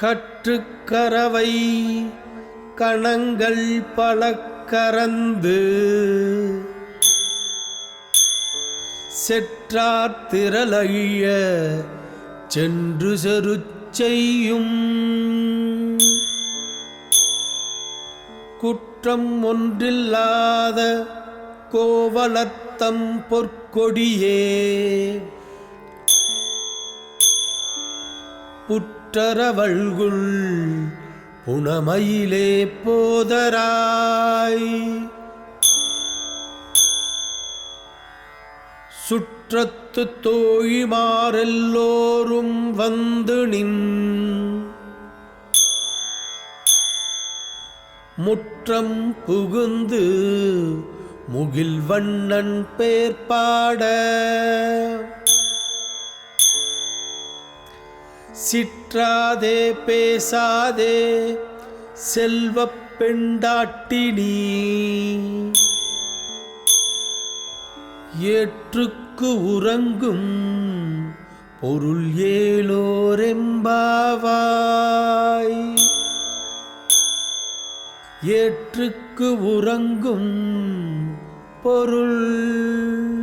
கற்றுக்கரவை கணங்கள் பல செற்றார் திரளழிய சென்று செரு செய்யும். குற்றம் ஒன்றில்லாத கோவலத்தம் பொற்கொடியே புற்றரவள்குள் புனமயிலே போதராய். சுற்றத்து தோழிமாரெல்லோரும் வந்து நின் முற்றம் புகுந்து முகில் வண்ணன் பேர்பாட. சிற்றாதே பேசாதே செல்வ பெண்டாட்டினி ஏற்றுக்கு உறங்கும் பொருள் ஏலோரெம்பாவாய். ஏற்றுக்கு உறங்கும் பொருள்